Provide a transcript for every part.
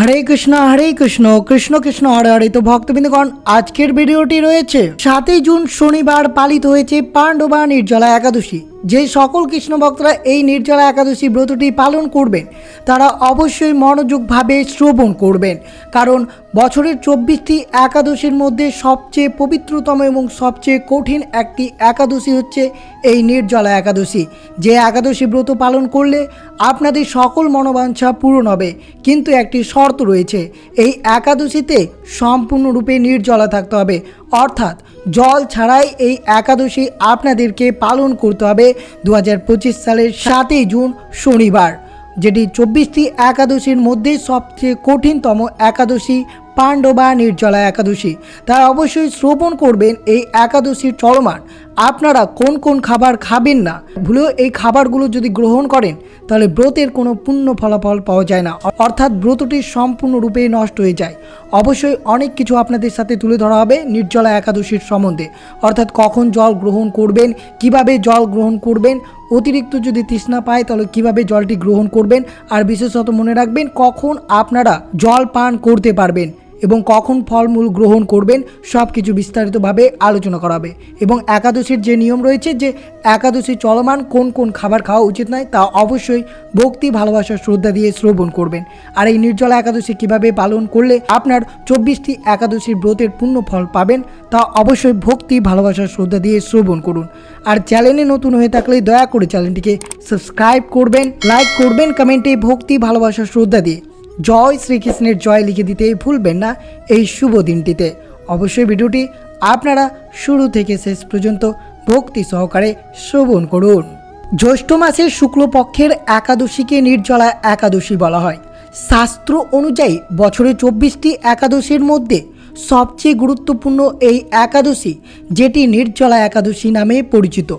হরে কৃষ্ণ হরে কৃষ্ণ কৃষ্ণ কৃষ্ণ, হরে হরে। তো ভক্তবৃন্দগণ, আজকের ভিডিওটি রয়েছে সাতই জুন শনিবার পালিত হয়েছে পাণ্ডবা নির্জলা একাদশী। যে সকল কৃষ্ণ ভক্তরা এই নির্জলা একাদশী ব্রতটি পালন করবেন, তারা অবশ্যই মনোযোগভাবে শ্রবণ করবেন, কারণ বছরের চব্বিশটি একাদশীর মধ্যে সবচেয়ে পবিত্রতম এবং সবচেয়ে কঠিন একটি একাদশী হচ্ছে এই নির্জলা একাদশী। যে একাদশী ব্রত পালন করলে আপনাদের সকল মনোবাঞ্ছা পূরণ হবে, কিন্তু একটি শর্ত রয়েছে, এই একাদশীতে সম্পূর্ণরূপে নির্জলা থাকতে হবে। অর্থাৎ জল ছাড়াই এই একাদশী আপনাদেরকে পালন করতে হবে দু হাজার পঁচিশ সালের সাতই জুন শনিবার, যেটি চব্বিশটি একাদশীর মধ্যে সবচেয়ে কঠিনতম একাদশী পাণ্ডবা নির্জলা একাদশী। তাই অবশ্যই শ্রবণ করবেন এই একাদশীর চলমান আপনারা কোন কোন খাবার খাবেন না, ভুলেও এই খাবারগুলো যদি গ্রহণ করেন, তাহলে ব্রতের কোনো পূর্ণ ফলাফল পাওয়া যায় না। অর্থাৎ ব্রতটি সম্পূর্ণরূপে নষ্ট হয়ে যায়। অবশ্যই অনেক কিছু আপনাদের সাথে তুলে ধরা হবে নির্জলা একাদশীর সম্বন্ধে। অর্থাৎ কখন জল গ্রহণ করবেন, কীভাবে জল গ্রহণ করবেন, অতিরিক্ত যদি তৃষ্ণা পায়, তাহলে কীভাবে জলটি গ্রহণ করবেন, আর বিশেষত মনে রাখবেন কখন আপনারা জল পান করতে পারবেন। এবং কখন ফলমূল গ্রহণ করবেন সব কিছু বিস্তারিতভাবে আলোচনা করা হবে এবং একাদশীর যে নিয়ম রয়েছে যে একাদশী চলমান কোন কোন খাবার খাওয়া উচিত নয় তা অবশ্যই ভক্তি, ভালোবাসা, শ্রদ্ধা দিয়ে শ্রবণ করবেন। আর এই নির্জলা একাদশী কীভাবে পালন করলে আপনার চব্বিশটি একাদশীর ব্রতের পূর্ণ ফল পাবেন তা অবশ্যই ভক্তি, ভালোবাসা, শ্রদ্ধা দিয়ে শ্রবণ করুন। আর চ্যানেলে নতুন হয়ে থাকলে দয়া করে চ্যানেলটিকে সাবস্ক্রাইব করবেন, লাইক করবেন, কমেন্টে ভক্তি, ভালোবাসা, শ্রদ্ধা দিয়ে। জয় শ্রীকৃষ্ণের জয় লিখে দিতে ভুলবেন না এই শুভ দিনটিতে। অবশ্যই ভিডিওটি আপনারা শুরু থেকে শেষ পর্যন্ত ভক্তি সহকারে শ্রবণ করুন। জ্যৈষ্ঠ মাসের শুক্লপক্ষের একাদশীকে নির্জলা একাদশী বলা হয়। শাস্ত্র অনুযায়ী বছরে চব্বিশটি একাদশীর মধ্যে সবচেয়ে গুরুত্বপূর্ণ এই একাদশী, যেটি নির্জলা একাদশী নামে পরিচিত।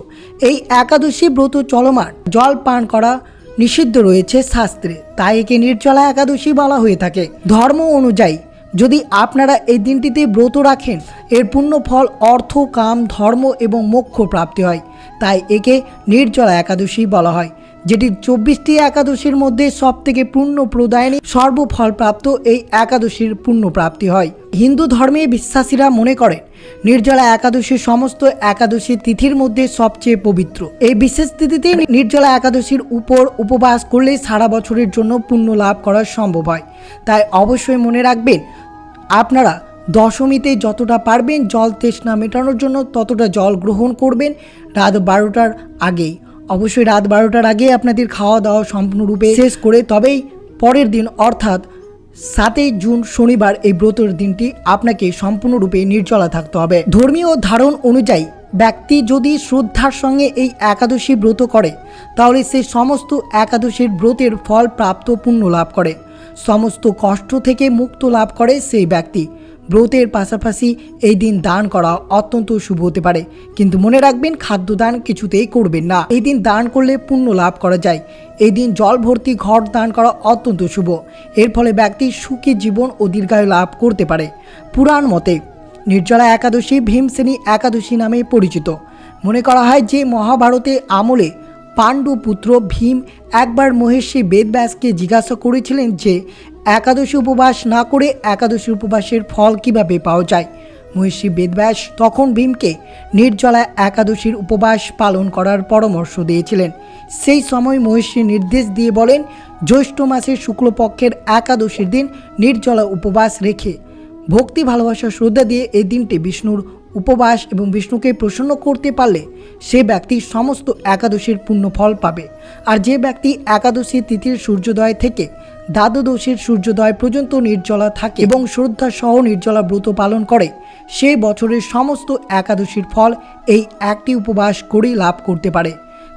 এই একাদশী ব্রত চলমান, জল পান করা নিষিদ্ধ রয়েছে শাস্ত্রে। তাই একে নির্জলা একাদশী বলা হয়ে থাকে। ধর্ম অনুযায়ী যদি আপনারা এই দিনটিতে ব্রত রাখেন, এর পূর্ণ ফল অর্থ, কাম, ধর্ম এবং মোক্ষ প্রাপ্তি হয়। তাই একে নির্জলা একাদশী বলা হয়। যেটি চব্বিশটি একাদশীর মধ্যে সব থেকে পূর্ণ প্রদায়নী, সর্বফলপ্রাপ্ত এই একাদশীর পূর্ণ প্রাপ্তি হয়। হিন্দু ধর্মে বিশ্বাসীরা মনে করেন, নির্জলা একাদশী সমস্ত একাদশী তিথির মধ্যে সবচেয়ে পবিত্র। এই বিশেষ তিথিতে নির্জলা একাদশীর উপর উপবাস করলে সারা বছরের জন্য পুণ্য লাভ করা সম্ভব হয়। তাই অবশ্যই মনে রাখবেন, আপনারা দশমীতে যতটা পারবেন জল তৃষ্ণা মেটানোর জন্য ততটা জল গ্রহণ করবেন। রাত বারোটার আগেই। অবশ্যই রাত বারোটার আগে আপনাদের খাওয়া দাওয়া সম্পূর্ণরূপে শেষ করে তবেই পরের দিন, অর্থাৎ সাতই জুন শনিবার এই ব্রতর দিনটি আপনাকে সম্পূর্ণরূপে নির্জলা থাকতে হবে। ধর্মীয় ধারণ অনুযায়ী ব্যক্তি যদি শ্রদ্ধার সঙ্গে এই একাদশী ব্রত করে, তাহলে সে সমস্ত একাদশীর ব্রতের ফল প্রাপ্ত পুণ্য লাভ করে। সমস্ত কষ্ট থেকে মুক্ত লাভ করে সেই ব্যক্তি। ব্রতের পাশাপাশি এই দিন দান করা অত্যন্ত শুভ হতে পারে। কিন্তু মনে রাখবেন খাদ্য দান কিছুতেই করবেন না। এই দিন দান করলে পুণ্য লাভ করা যায়। এই দিন জল ভর্তি ঘর দান করা অত্যন্ত শুভ। এর ফলে ব্যক্তি সুখী জীবন ও দীর্ঘায়ু লাভ করতে পারে। পুরাণ মতে, নির্জলা একাদশী ভীমসেনী একাদশী নামে পরিচিত। মনে করা হয় যে মহাভারতে আমলে পাণ্ডু পুত্র ভীম একবার মহের্ষি বেদব্যাসকে জিজ্ঞাসা করেছিলেন যে একাদশী উপবাস না করে একাদশী উপবাসের ফল কীভাবে পাওয়া যায়? মহর্ষি বেদব্যাস তখন ভীমকে নির্জলা একাদশীর উপবাস পালন করার পরামর্শ দিয়েছিলেন। সেই সময় মহর্ষি নির্দেশ দিয়ে বলেন, জ্যৈষ্ঠ মাসের শুক্লপক্ষের একাদশীর দিন নির্জলা উপবাস রেখে ভক্তি ভালোবাসা শ্রদ্ধা দিয়ে এই দিনটি বিষ্ণুর উপবাস এবং বিষ্ণুকে প্রসন্ন করতে পারলে সে ব্যক্তি সমস্ত একাদশীর পূর্ণ ফল পাবে। আর যে ব্যক্তি একাদশী তিথির সূর্যোদয় থেকে দ্বাদশীর সূর্যোদয় পর্যন্ত নির্জলা থাকে এবং শ্রদ্ধা সহ নির্জলা ব্রত পালন করে, সে বছরের সমস্ত একাদশীর ফল এই একটি উপবাস করেই লাভ করতে পারে।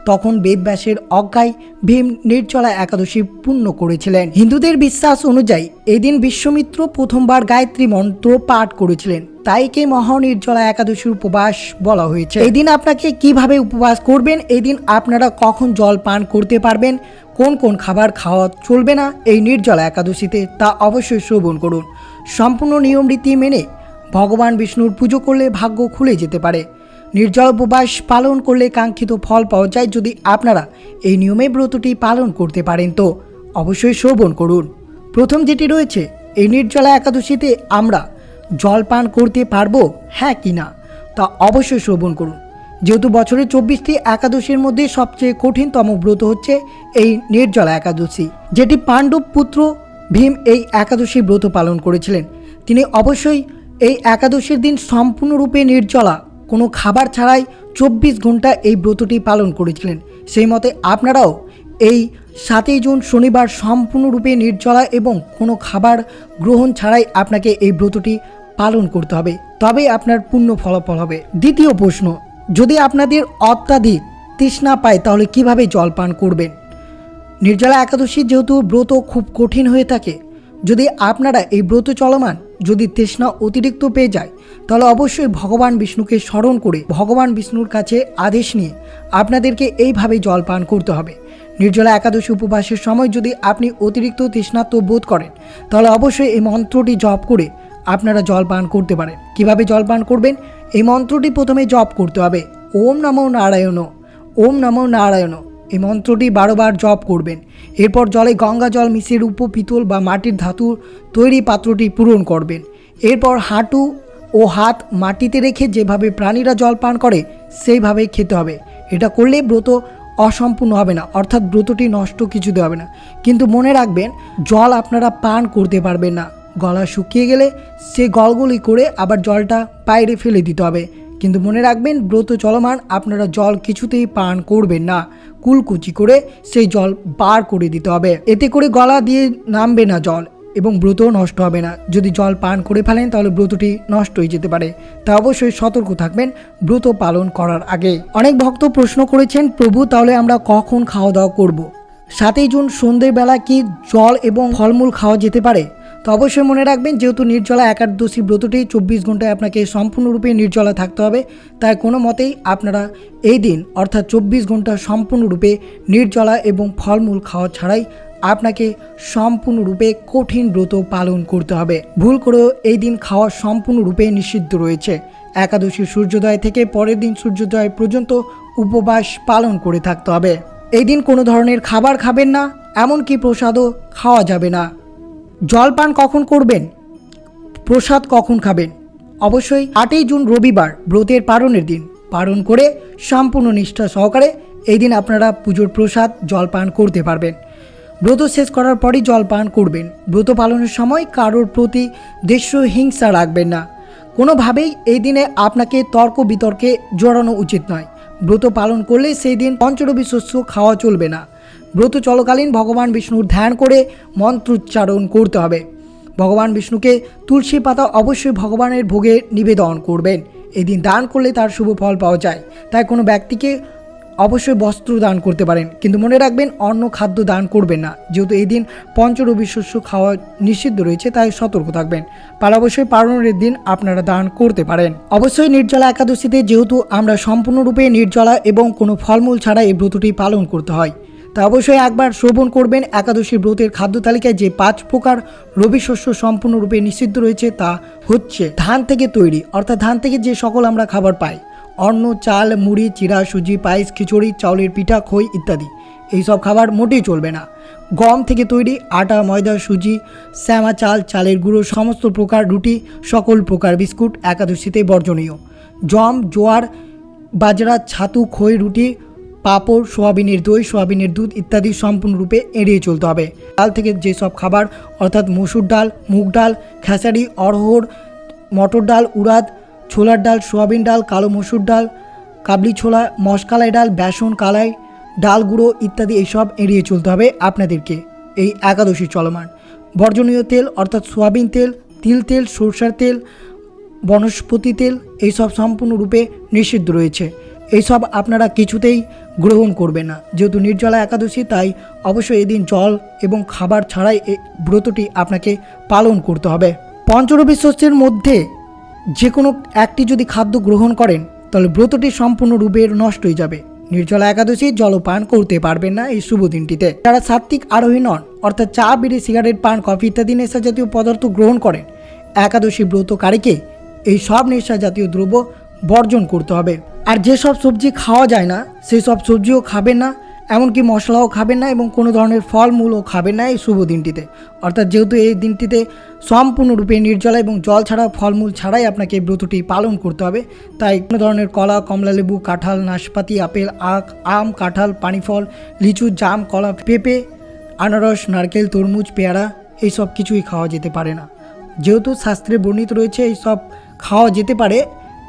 তখন বেদব্যাসের অজ্ঞায় ভীম নির্জলা একাদশী পূর্ণ করেছিলেন। হিন্দুদের বিশ্বাস অনুযায়ী এদিন বিশ্বমিত্র প্রথমবার গায়ত্রী মন্ত্র পাঠ করেছিলেন। তাই কে মহানির্জলা একাদশীর উপবাস বলা হয়েছে। এদিন আপনাকে কীভাবে উপবাস করবেন? এদিন আপনারা কখন জল পান করতে পারবেন? কোন কোন খাবার খাওয়া চলবে না? এই নির্জলা একাদশীতে তা অবশ্যই শ্রবণ করুন। সম্পূর্ণ নিয়ম রীতি মেনে ভগবান বিষ্ণুর পুজো করলে ভাগ্য খুলে যেতে পারে। নির্জল উপবাস পালন করলে কাঙ্ক্ষিত ফল পাওয়া যায় যদি আপনারা এই নিয়মে ব্রতটি পালন করতে পারেন তো অবশ্যই শ্রবণ করুন। প্রথম যেটি রয়েছে, এই নির্জলা একাদশীতে আমরা জল পান করতে পারব হ্যাঁ কি না, তা অবশ্যই শ্রবণ করুন। যেহেতু বছরের চব্বিশটি একাদশীর মধ্যে সবচেয়ে কঠিনতম ব্রত হচ্ছে এই নির্জলা একাদশী, যেটি পাণ্ডব পুত্র ভীম এই একাদশী ব্রত পালন করেছিলেন। তিনি অবশ্যই এই একাদশীর দিন সম্পূর্ণরূপে নির্জলা কোনো খাবার ছাড়াই চব্বিশ ঘণ্টা এই ব্রতটি পালন করেছিলেন। সেই মতে আপনারাও এই সাতই জুন শনিবার সম্পূর্ণরূপে নির্জলা এবং কোনো খাবার গ্রহণ ছাড়াই আপনাকে এই ব্রতটি পালন করতে হবে। তবেই আপনার পূর্ণ ফলাফল হবে। দ্বিতীয় প্রশ্ন, যদি আপনাদের অত্যাধিক তৃষ্ণা পায় তাহলে কীভাবে জল পান করবেন? নির্জলা একাদশী যেহেতু ব্রত খুব কঠিন হয়ে থাকে যদি আপনারা এই ব্রত চলমান, যদি তৃষ্ণা অতিরিক্ত পেয়ে যায়, তাহলে অবশ্যই ভগবান বিষ্ণুকে স্মরণ করে ভগবান বিষ্ণুর কাছে আদেশ নিয়ে আপনাদেরকে এইভাবে জল পান করতে হবে। নির্জলা একাদশী উপবাসের সময় যদি আপনি অতিরিক্ত তৃষ্ণাত্ম বোধ করেন, তাহলে অবশ্যই এই মন্ত্রটি জপ করে আপনারা জল পান করতে পারেন। কীভাবে জল পান করবেন? এই মন্ত্রটি প্রথমে জপ করতে হবে। ওম নমো নারায়ণ, ওম নমো নারায়ণ। এই মন্ত্রটি বারোবার জপ করবেন। এরপর জলে গঙ্গা জল মিশিয়ে রূপ, পিতল বা মাটির ধাতুর তৈরি পাত্রটি পূরণ করবেন। এরপর হাঁটু ও হাত মাটিতে রেখে যেভাবে প্রাণীরা জল পান করে সেইভাবে খেতে হবে। এটা করলে ব্রত অসম্পূর্ণ হবে না, অর্থাৎ ব্রতটি নষ্ট কিছুতে হবে না। কিন্তু মনে রাখবেন, জল আপনারা পান করতে পারবেন না। গলা শুকিয়ে গেলে সে গলগলি করে আবার জলটা বাইরে ফেলে দিতে হবে। কিন্তু মনে রাখবেন, ব্রত চলমান, আপনারা জল কিছুতেই পান করবেন না। কুলকুচি করে সেই জল বার করে দিতে হবে। এতে করে গলা দিয়ে নামবে না জল এবং ব্রত নষ্ট হবে না। যদি জল পান করে ফেলেন, তাহলে ব্রতটি নষ্ট হয়ে যেতে পারে। তা অবশ্যই সতর্ক থাকবেন, ব্রত পালন করার আগে। অনেক ভক্ত প্রশ্ন করেছেন, প্রভু, তাহলে আমরা কখন খাওয়া দাওয়া করব। সাতই জুন সন্ধ্যেবেলা কি জল এবং ফলমূল খাওয়া যেতে পারে? তো অবশ্যই মনে রাখবেন, যেহেতু নির্জলা একাদশী ব্রতটি চব্বিশ ঘন্টায় আপনাকে সম্পূর্ণরূপে নির্জলা থাকতে হবে, তাই কোনো মতেই আপনারা এই দিন, অর্থাৎ চব্বিশ ঘণ্টা সম্পূর্ণরূপে নির্জলা এবং ফলমূল খাওয়া ছাড়াই আপনাকে সম্পূর্ণরূপে কঠিন ব্রত পালন করতে হবে। ভুল করেও এই দিন খাওয়া সম্পূর্ণরূপে নিষিদ্ধ রয়েছে। একাদশী সূর্যোদয় থেকে পরের দিন সূর্যোদয় পর্যন্ত উপবাস পালন করে থাকতে হবে। এই দিন কোনো ধরনের খাবার খাবেন না, এমনকি প্রসাদও খাওয়া যাবে না। জল পান কখন করবেন? প্রসাদ কখন খাবেন? অবশ্যই আটই জুন রবিবার, ব্রতের পারণের দিন। পালন করে সম্পূর্ণ নিষ্ঠা সহকারে এই দিন আপনারা পুজোর প্রসাদ, জল পান করতে পারবেন। ব্রত শেষ করার পরই জল পান করবেন। ব্রত পালনের সময় কারোর প্রতি দেশ হিংসা রাখবেন না। কোনোভাবেই এই দিনে আপনাকে তর্ক বিতর্কে জড়ানো উচিত নয়। ব্রত পালন করলে সেই দিন পঞ্চরবি শস্য খাওয়া চলবে না। ব্রত চলকালীন ভগবান বিষ্ণুর ধ্যান করে মন্ত্রোচ্চারণ করতে হবে। ভগবান বিষ্ণুকে তুলসী পাতা অবশ্যই ভগবানের ভোগে নিবেদন করবেন। এদিন দান করলে তার শুভ ফল পাওয়া যায়। তাই কোনো ব্যক্তিকে অবশ্যই বস্ত্র দান করতে পারেন। কিন্তু মনে রাখবেন অন্য খাদ্য দান করবেন না। যেহেতু এই দিন পঞ্চরবি শস্য খাওয়া নিষিদ্ধ রয়েছে, তাই সতর্ক থাকবেন। পাল অবশ্যই পালনের দিন আপনারা দান করতে পারেন। অবশ্যই নির্জলা একাদশীতে যেহেতু আমরা সম্পূর্ণরূপে নির্জলা এবং কোনো ফলমূল ছাড়া এই ব্রতটি পালন করতে হয়। তা অবশ্যই একবার শ্রবণ করবেন। একাদশী ব্রতের খাদ্য তালিকায় যে পাঁচ প্রকার রবি শস্য সম্পূর্ণরূপে নিষিদ্ধ রয়েছে তা হচ্ছে ধান থেকে তৈরি, অর্থাৎ ধান থেকে যে সকল আমরা খাবার পাই। অন্ন, চাল, মুড়ি, চিরা, সুজি, পায়েস, খিচুড়ি, চাউলের পিঠা, খই ইত্যাদি। এইসব খাবার মোটেই চলবে না। গম থেকে তৈরি, আটা, ময়দা, সুজি, শ্যামা চাল, চালের গুঁড়ো, সমস্ত প্রকার রুটি, সকল প্রকার বিস্কুট একাদশীতে বর্জনীয়। জম, জোয়ার, বাজরা, ছাতু, খই, রুটি পাঁপড়, সোয়াবিনের দই, সোয়াবিনের দুধ ইত্যাদি সম্পূর্ণরূপে এড়িয়ে চলতে হবে। ডাল থেকে যেসব খাবার, অর্থাৎ মসুর ডাল, মুগ ডাল, খেসারি অরহর মটর ডাল, উড়াদ, ছোলার ডাল, সোয়াবিন ডাল, কালো মসুর ডাল, কাবলি ছোলা, মশকালাই ডাল, বেসন, কালাই, ডাল গুঁড়ো ইত্যাদি এইসব এড়িয়ে চলতে হবে আপনাদেরকে এই একাদশী চলমান। বর্জনীয় তেল, অর্থাৎ সোয়াবিন তেল, তিল তেল, সরষার তেল, বনস্পতি তেল, এইসব সম্পূর্ণরূপে নিষিদ্ধ রয়েছে। এইসব আপনারা কিছুতেই গ্রহণ করবে না। যেহেতু নির্জলা একাদশী, তাই অবশ্যই এদিন জল এবং খাবার ছাড়াই এই ব্রতটি আপনাকে পালন করতে হবে। পঞ্চরবি শস্যের মধ্যে যে কোনো একটি যদি খাদ্য গ্রহণ করেন, তাহলে ব্রতটি সম্পূর্ণরূপে নষ্ট হয়ে যাবে। নির্জলা একাদশী জলপান করতে পারবেন না এই শুভ দিনটিতে। যারা সাত্ত্বিক আরোহী নন, অর্থাৎ চা, বিড়ি, সিগারেট, পান, কফি ইত্যাদি নেশা জাতীয় পদার্থ গ্রহণ করেন, একাদশী ব্রতকারীকে এই সব নেশা জাতীয় দ্রব্য বর্জন করতে হবে। আর যেসব সবজি খাওয়া যায় না সেই সব সবজিও খাবেন না, এমনকি মশলাও খাবেন না এবং কোনো ধরনের ফলমূলও খাবেন না এই শুভ দিনটিতে। অর্থাৎ যেহেতু এই দিনটিতে সম্পূর্ণরূপে নির্জলা এবং জল ছাড়া ফলমূল ছাড়াই আপনাকে এই ব্রতটি পালন করতে হবে, তাই কোনো ধরনের কলা, কমলালেবু, কাঁঠাল, নাশপাতি, আপেল, আখ, আম, কাঁঠাল, পানিফল, লিচু, জাম, কলা, পেঁপে, আনারস, নারকেল, তরমুজ, পেয়ারা এই সব কিছুই খাওয়া যেতে পারে না। যেহেতু শাস্ত্রে বর্ণিত রয়েছে এই সব খাওয়া যেতে পারে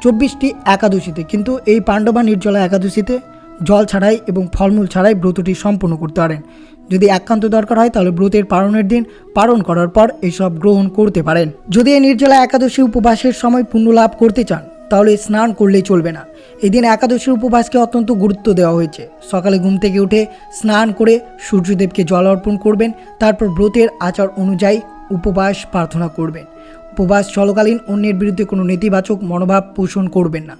চব্বিশটি একাদশীতে। কিন্তু এই পাণ্ডবা নির্জলা একাদশীতে জল ছাড়াই এবং ফলমূল ছাড়াই ব্রতটি সম্পূর্ণ করতে পারেন। যদি একান্ত দরকার হয়, তাহলে ব্রতের পালনের দিন পালন করার পর এইসব গ্রহণ করতে পারেন। যদি এই নির্জলা একাদশী উপবাসের সময় পুণ্য লাভ করতে চান, তাহলে স্নান করলেই চলবে না। এদিন একাদশীর উপবাসকে অত্যন্ত গুরুত্ব দেওয়া হয়েছে। সকালে ঘুম থেকে উঠে স্নান করে সূর্যদেবকে জল অর্পণ করবেন, তারপর ব্রতের আচার অনুযায়ী উপবাস প্রার্থনা করবেন। উপবাস চলকালীন অন্যের বিরুদ্ধে কোনো নেতিবাচক মনোভাব পোষণ করবেন না।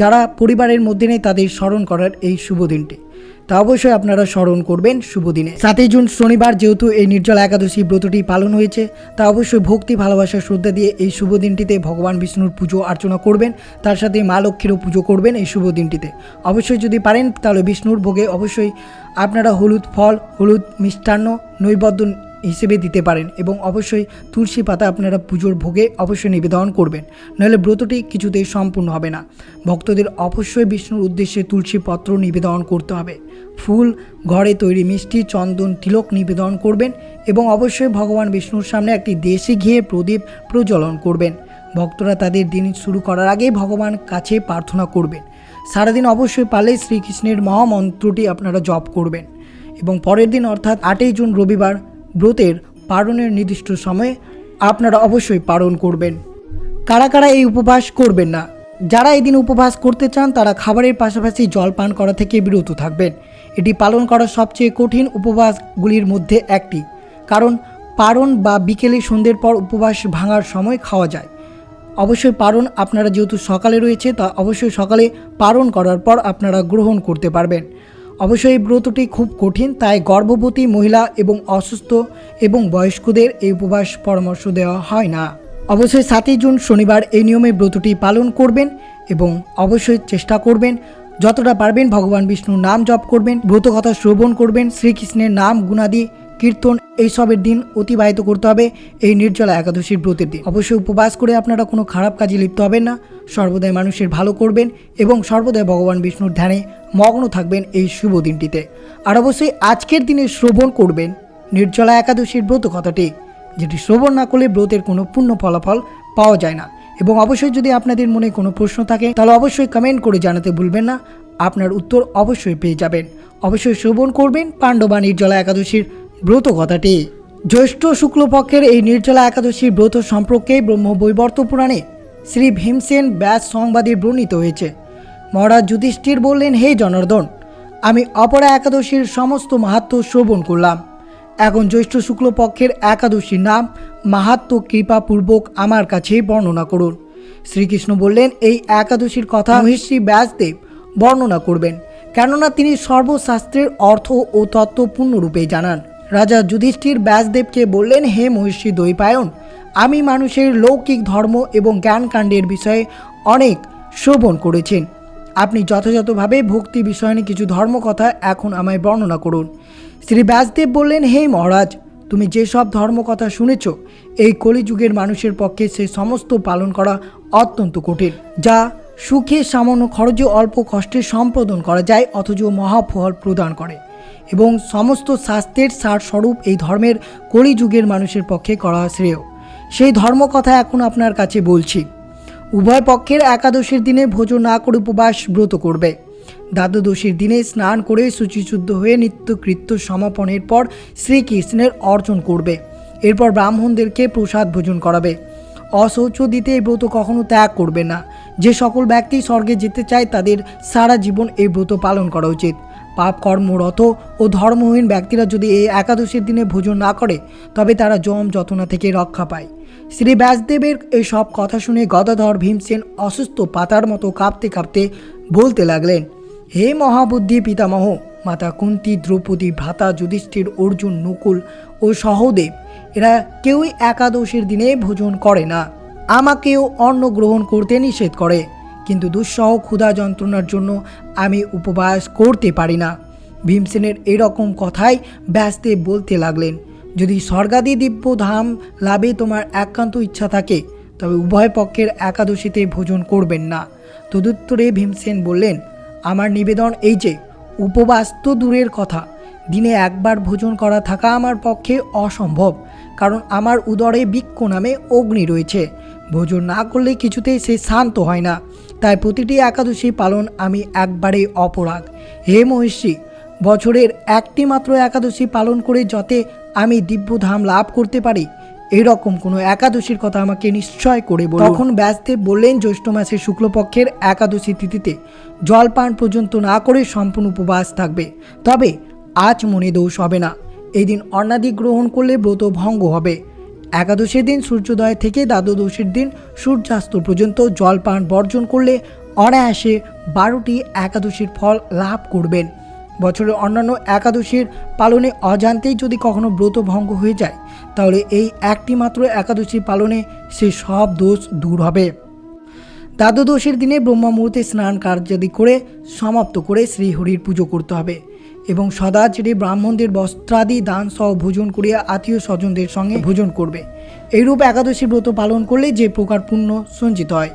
যারা পরিবারের মধ্যে নেই, তাদের স্মরণ করার এই শুভ দিনটি। তা অবশ্যই আপনারা স্মরণ করবেন শুভ দিনে। সাতই জুন শনিবার যেহেতু এই নির্জল একাদশী ব্রতটি পালন হয়েছে, তা অবশ্যই ভক্তি, ভালোবাসা, শ্রদ্ধা দিয়ে এই শুভ দিনটিতে ভগবান বিষ্ণুর পুজো অর্চনা করবেন। তার সাথে মা লক্ষ্মীরও পুজো করবেন এই শুভ দিনটিতে। অবশ্যই যদি পারেন, তাহলে বিষ্ণুর ভোগে অবশ্যই আপনারা হলুদ ফল, হলুদ মিষ্টান্ন, নৈবদ্য হিসেবে দিতে পারেন এবং অবশ্যই তুলসী পাতা আপনারা পুজোর ভোগে অবশ্যই নিবেদন করবেন। নাহলে ব্রতটি কিছুতেই সম্পূর্ণ হবে না। ভক্তদের অবশ্যই বিষ্ণুর উদ্দেশ্যে তুলসী পত্র নিবেদন করতে হবে। ফুল, ঘরে তৈরি মিষ্টি, চন্দন, তিলক নিবেদন করবেন এবং অবশ্যই ভগবান বিষ্ণুর সামনে একটি দেশি ঘিয়ে প্রদীপ প্রজ্বলন করবেন। ভক্তরা তাদের দিন শুরু করার আগেই ভগবান কাছে প্রার্থনা করবেন। সারাদিন অবশ্যই পারলে শ্রীকৃষ্ণের মহামন্ত্রটি আপনারা জপ করবেন। এবং পরের দিন অর্থাৎ আটই জুন রবিবার ব্রতের পালনের নির্দিষ্ট সময়ে আপনারা অবশ্যই পালন করবেন। কারা কারা এই উপবাস করবেন না? যারা এদিন উপবাস করতে চান, তারা খাবারের পাশাপাশি জল পান করা থেকে বিরত থাকবেন। এটি পালন করা সবচেয়ে কঠিন উপবাসগুলির মধ্যে একটি। কারণ পারণ বা বিকেলে সন্ধ্যের পর উপবাস ভাঙার সময় খাওয়া যায়। অবশ্যই পারণ আপনারা যেহেতু সকালে রয়েছে, তা অবশ্যই সকালে পারণ করার পর আপনারা গ্রহণ করতে পারবেন। অবশ্যই এই ব্রতটি খুব কঠিন, তাই গর্ভবতী মহিলা এবং অসুস্থ এবং বয়স্কদের এই উপবাস পরামর্শ দেওয়া হয় না। অবশ্যই সাতই জুন শনিবার এই নিয়মে ব্রতটি পালন করবেন এবং অবশ্যই চেষ্টা করবেন, যতটা পারবেন ভগবান বিষ্ণুর নাম জপ করবেন ব্রত কথা শ্রবণ করবেন, শ্রীকৃষ্ণের নাম গুণাদি কীর্তন এইসবের দিন অতিবাহিত করতে হবে এই নির্জলা একাদশীর ব্রতের দিন। অবশ্যই উপবাস করে আপনারা কোনো খারাপ কাজে লিপ্ত হবেন না। সর্বদাই মানুষের ভালো করবেন এবং সর্বদাই ভগবান বিষ্ণুর ধ্যানে মগ্ন থাকবেন এই শুভ দিনটিতে। আর অবশ্যই আজকের দিনে শ্রবণ করবেন নির্জলা একাদশীর ব্রত কথাটি, যেটি শ্রবণ না করলে ব্রতের কোনো পূর্ণ ফলাফল পাওয়া যায় না। এবং অবশ্যই যদি আপনাদের মনে কোনো প্রশ্ন থাকে, তাহলে অবশ্যই কমেন্ট করে জানাতে ভুলবেন না। আপনার উত্তর অবশ্যই পেয়ে যাবেন। অবশ্যই শ্রবণ করবেন পাণ্ডবা নির্জলা একাদশীর ব্রত কথাটি। জ্যৈষ্ঠ শুক্লপক্ষের এই নির্জলা একাদশীর ব্রত সম্পর্কে ব্রহ্ম বৈবর্ত পুরাণে শ্রী ভীমসেন ব্যাস সংবাদে বর্ণিত হয়েছে। মহারাজ যুধিষ্ঠির বললেন, হে জনার্দন, আমি অপরা একাদশীর সমস্ত মাহাত্ম শ্রবণ করলাম। এখন জ্যৈষ্ঠ শুক্লপক্ষের একাদশীর নাম মাহাত্ম কৃপাপূর্বক আমার কাছে বর্ণনা করুন। শ্রীকৃষ্ণ বললেন, এই একাদশীর কথা মহিষী ব্যাসদেব বর্ণনা করবেন, কেননা তিনি সর্বশাস্ত্রের অর্থ ও তত্ত্ব পূর্ণরূপে জানান। রাজা যুধিষ্ঠির ব্যাসদেবকে বললেন, হে মহিষী দৈপায়ন আমি মানুষের লৌকিক ধর্ম এবং জ্ঞানকাণ্ডের বিষয়ে অনেক শ্রবণ করেছেন। আপনি যথাযথভাবে ভক্তি বিষয় নিয়ে কিছু ধর্মকথা এখন আমায় বর্ণনা করুন। শ্রী ব্যাসদেব বললেন, হে মহারাজ, তুমি যেসব ধর্মকথা শুনেছ, এই কলিযুগের মানুষের পক্ষে সে সমস্ত পালন করা অত্যন্ত কঠিন, যা সুখে সামান্য খরচে অল্প কষ্টে সম্পাদন করা যায়, অথচ মহাফল প্রদান করে। এবং সমস্ত শাস্ত্রের সারস্বরূপ এই ধর্মের কলিযুগের মানুষের পক্ষে করা শ্রেয়। সেই ধর্মকথা এখন আপনার কাছে বলছি। উভয় পক্ষের একাদশীর দিনে ভোজন না করে উপবাস ব্রত করবে। দ্বাদশীর দিনে স্নান করে শুচিশুদ্ধ হয়ে নিত্যকৃত্য সমাপনের পর শ্রীকৃষ্ণের অর্জন করবে। এরপর ব্রাহ্মণদেরকে প্রসাদ ভোজন করাবে। অশৌচ দিতে এই ব্রত কখনো ত্যাগ করবে না। যে সকল ব্যক্তি স্বর্গে যেতে চায় তাদের সারা জীবন এই ব্রত পালন করা উচিত। পাপ কর্মরত ও ধর্মহীন ব্যক্তিরা যদি এই একাদশীর দিনে ভোজন না করে, তবে তারা জম যতনা থেকে রক্ষা পায়। শ্রী ব্যাসদেবের এই সব কথা শুনে গদাধর ভীমসেন অসুস্থ পাতার মতো কাঁপতে কাঁপতে বলতে লাগলেন, হে মহাবুদ্ধি পিতামহ, মাতা কুন্তি, দ্রৌপদী, ভ্রাতা, যুধিষ্ঠির, অর্জুন, নকুল ও সহদেব, এরা কেউই একাদশীর দিনে ভোজন করে না। আমাকেও অন্ন গ্রহণ করতে নিষেধ করে। কিন্তু দুঃসহ ক্ষুধা যন্ত্রণার জন্য আমি উপবাস করতে পারি না। ভীমসেনের এরকম কথাই ব্যস্তে বলতে লাগলেন। যদি স্বর্গাদি দিব্য ধাম লাভে তোমার একান্ত ইচ্ছা থাকে, তবে উভয় পক্ষের একাদশীতে ভোজন করবেন না। তদুত্তরে ভীমসেন বললেন, আমার নিবেদন এই যে, উপবাস তো দূরের কথা। দিনে একবার ভোজন করা থাকা আমার পক্ষে অসম্ভব, কারণ আমার উদরে বৃক্ষ নামে অগ্নি রয়েছে। ভোজন না করলে কিছুতেই সে শান্ত হয় না। তাই প্রতিটি একাদশী পালন আমি একবারে অপরাগ হে মহিষী, বছরের একটি মাত্র একাদশী পালন করে যাতে আমি দিব্যধাম লাভ করতে পারি, এরকম কোনো একাদশীর কথা আমাকে নিশ্চয় করে বলুন। তখন ব্যাসদেব বললেন জ্যৈষ্ঠ মাসের শুক্লপক্ষের একাদশী তিথিতে জলপান পর্যন্ত না করে সম্পূর্ণ উপবাস থাকবে। তবে আজ মনে দোষ হবে না। এই দিন অন্নাদি গ্রহণ করলে ব্রত ভঙ্গ হবে। একাদশীর দিন সূর্যোদয় থেকে দ্বাদশীর দিন সূর্যাস্ত পর্যন্ত জলপান বর্জন করলে অনায়াসে বারোটি একাদশীর ফল লাভ করবেন। বছরের অন্যান্য একাদশীর পালনে অজান্তেই যদি কখনো ব্রত ভঙ্গ হয়ে যায়, তাহলে এই একটি মাত্র একাদশী পালনে সে সব দোষ দূর হবে। দ্বাদশীর দিনে ব্রহ্মা মুহূর্তে স্নান কার্যাদি করে সমাপ্ত করে শ্রীহরির পুজো করতে হবে। এবং সদাচারী ব্রাহ্মণদের বস্ত্রাদি দান সহ ভোজন করিয়া আত্মীয় স্বজনদের সঙ্গে ভোজন করবে। এইরূপ একাদশী ব্রত পালন করলে যে প্রকার পুণ্য সঞ্চিত হয়।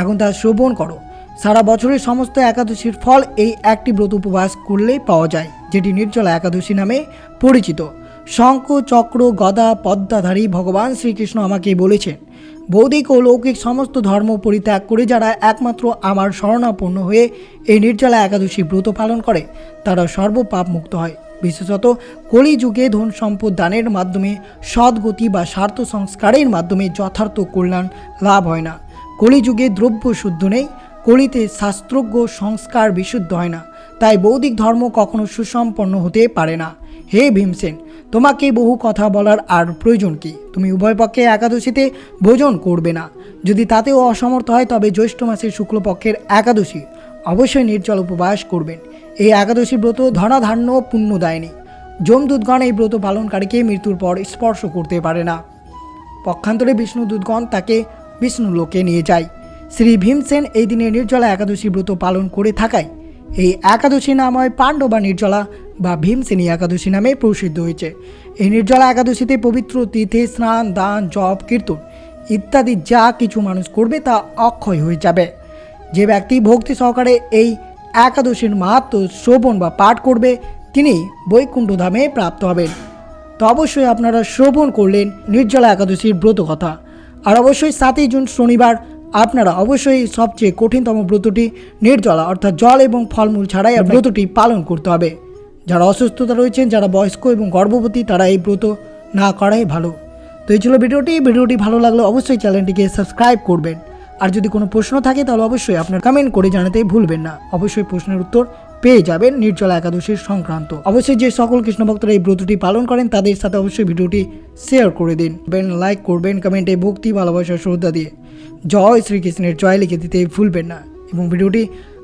এখন তা শ্রবণ করো। সারা বছরের সমস্ত একাদশীর ফল এই একটি ব্রত উপবাস করলেই পাওয়া যায়, যেটি নির্জলা একাদশী নামে পরিচিত। শঙ্খ, চক্র, গদা, পদ্মাধারী ভগবান শ্রীকৃষ্ণ আমাকে বলেছেন বৌদ্ধিক ও লৌকিক সমস্ত ধর্ম পরিত্যাগ করে যারা একমাত্র আমার শরণাপন্ন হয়ে এই নির্জলা একাদশী ব্রত পালন করে, তারা সর্বপাপ মুক্ত হয়। বিশেষত কলিযুগে ধন সম্পদ দানের মাধ্যমে সদ্গতি বা স্বার্থ সংস্কারের মাধ্যমে যথার্থ কল্যাণ লাভ হয় না। কলিযুগে দ্রব্য শুদ্ধ নেই, কলিতে শাস্ত্রজ্ঞ সংস্কার বিশুদ্ধ হয় না, তাই বৌদ্ধিক ধর্ম কখনো সুসম্পন্ন হতে পারে না। হে ভীমসেন তোমাকে বহু কথা বলার আর প্রয়োজন কি? তুমি উভয় পক্ষে একাদশীতে ভোজন করবে না। যদি তাতেও অসমর্থ হয়, তবে জ্যৈষ্ঠ মাসের শুক্লপক্ষের একাদশী অবশ্যই নির্জল উপবাস করবেন। এই একাদশী ব্রত ধনাধান্য পুণ্যদায়নী। যমদূতগণ এই ব্রত পালনকারীকে মৃত্যুর পর স্পর্শ করতে পারে না। পক্ষান্তরে বিষ্ণু দূতগণ তাকে বিষ্ণু লোকে নিয়ে যায়। শ্রী ভীমসেন এই দিনে নির্জলা একাদশী ব্রত পালন করে থাকায়, এই একাদশী নাম হয় পাণ্ডবা নির্জলা বা ভীমসেনী একাদশী নামে প্রসিদ্ধ হয়েছে। এই নির্জলা একাদশীতে পবিত্র তীর্থে স্নান, দান, জপ, কীর্তন ইত্যাদি যা কিছু মানুষ করবে তা অক্ষয় হয়ে যাবে। যে ব্যক্তি ভক্তি সহকারে এই একাদশীর মাহাত্ম শ্রবণ বা পাঠ করবে তিনি বৈকুণ্ঠ ধামে প্রাপ্ত হবেন। তো অবশ্যই আপনারা শ্রবণ করলেন নির্জলা একাদশীর ব্রত কথা। আর অবশ্যই সাতই জুন শনিবার আপনারা অবশ্যই সবচেয়ে কঠিনতম ব্রতটি নির্জলা অর্থাৎ জল এবং ফলমূল ছাড়াই ব্রতটি পালন করতে হবে। যারা অসুস্থতা রয়েছেন, যারা বয়স্ক এবং গর্ভবতী, তারা এই ব্রত না করাই ভালো। তো এই ছিল ভিডিওটি। ভিডিওটি ভালো লাগলে অবশ্যই চ্যানেলটিকে সাবস্ক্রাইব করবেন। আর যদি কোনো প্রশ্ন থাকে, তাহলে অবশ্যই আপনার কমেন্ট করে জানাতে ভুলবেন না। অবশ্যই প্রশ্নের উত্তর পেয়ে যাবেন নির্জলা একাদশীর সংক্রান্ত। অবশ্যই যে সকল কৃষ্ণ ভক্তরা এই ব্রতটি পালন করেন, তাদের সাথে অবশ্যই ভিডিওটি শেয়ার করে দিন। বেন লাইক করবেন কমেন্টে ভক্তি, ভালোবাসা, শ্রদ্ধা দিয়ে। জয় শ্রীকৃষ্ণের জয় লিখে দিতে ভুলবেন না। এবং ভিডিওটি